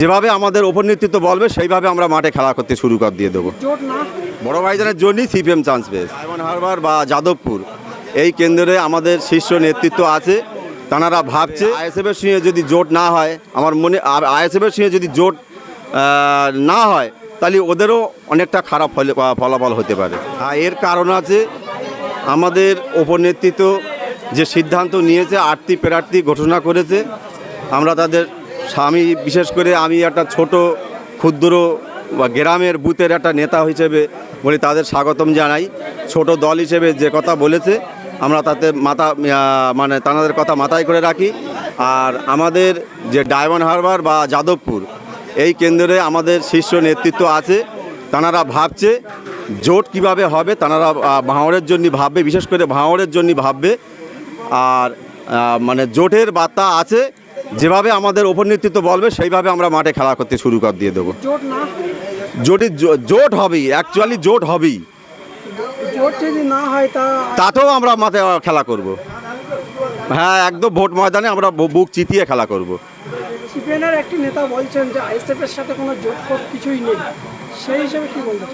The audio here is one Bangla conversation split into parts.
যেভাবে আমাদের ওপর নেতৃত্ব বলবে সেইভাবে আমরা মাঠে খেলা করতে শুরু করে দিয়ে দেবো। বড় ভাইজানের জন্যই সিপিএম চান্স পেয়েছে। ডায়মন্ড হারবার বা যাদবপুর এই কেন্দ্রে আমাদের শীর্ষ নেতৃত্ব আছে তারা ভাবছে আইএসএফের সঙ্গে যদি জোট না হয় আমার মনে আর আইএসএফের সঙ্গে যদি জোট না হয় তাহলে ওদেরও অনেকটা খারাপ ফলে ফলাফল হতে পারে। আর এর কারণ আছে আমাদের ওপর নেতৃত্ব যে সিদ্ধান্ত নিয়েছে আটটি প্রার্থী ঘোষণা করেছে আমরা তাদের স্বামী, বিশেষ করে আমি একটা ছোট ক্ষুদ্র বা গ্রামের বুথের একটা নেতা হিসেবে বলি, তাদের স্বাগতম জানাই। ছোট দল হিসেবে যে কথা বলেছে, আমরা তাতে মাথা মানে তাদের কথা মাথায় করে রাখি। আর আমাদের যে ডায়মন্ড হারবার বা যাদবপুর, এই কেন্দ্রে আমাদের শীর্ষ নেতৃত্ব আছে। তারা ভাবছে জোট কীভাবে হবে, তারা ভাঁড়ের জন্য ভাববে, বিশেষ করে ভাঁড়ের জন্য ভাববে। আর মানে জোটের বার্তা আছে যেভাবে আমাদের ওপর নেতৃত্ব বলবে সেইভাবে আমরা মাঠে খেলা করতে শুরু করে দিয়ে দেবো। জোট জোট হবেই অ্যাকচুয়ালি জোট হবেই। না হয় তাতেও আমরা মাঠে খেলা করব। হ্যাঁ একদম ভোট ময়দানে আমরা বুক চিতিয়ে খেলা করব। সিপিএনের একটি নেতা বলছেন যে আইএসএফ সাথে কোনো জোট কিছুই নেই। সেই হিসেবে কি বলতে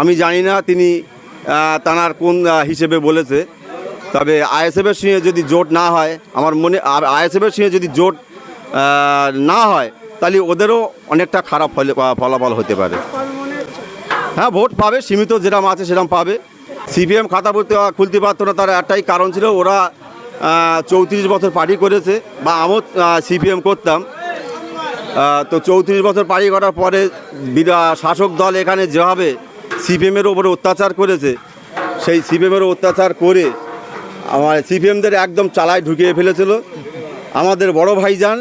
আমি জানি না তিনি তানার কোন হিসেবে বলেছে। তবে আইএসএফের সঙ্গে যদি জোট না হয়, আমার মনে আইএসএফের সঙ্গে যদি জোট না হয়, তাহলে ওদেরও অনেকটা খারাপ ফলে ফলাফল হতে পারে। হ্যাঁ ভোট পাবে, সীমিত যেরকম আছে সেরকম পাবে। সিপিএম খাতা বলতে খুলতে পারতো না, তার একটাই কারণ ছিল, ওরা চৌত্রিশ বছর পার্টি করেছে, বা আমিও সিপিএম করতাম। তো চৌত্রিশ বছর পার্টি করার পরে শাসক দল এখানে যেভাবে সিপিএমের ওপরে অত্যাচার করেছে, সেই সিপিএমের অত্যাচার করে আমার সিপিএমদের একদম চালায় ঢুকিয়ে ফেলেছিল। আমাদের বড় ভাইজান,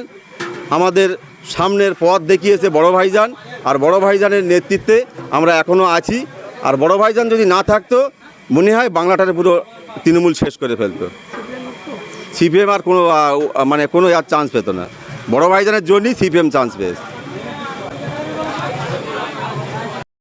আমাদের সামনের পথ দেখিয়েছে বড় ভাইজান, আর বড় ভাইজানের নেতৃত্বে আমরা এখনও আছি। আর বড় ভাইজান যদি না থাকতো, মনে হয় বাংলাটারে পুরো তৃণমূল শেষ করে ফেলতো। সিপিএম আর কোনো মানে কোনো আর চান্স পেতো না। বড় ভাইজানের জন্যই সিপিএম চান্স পেয়েছে।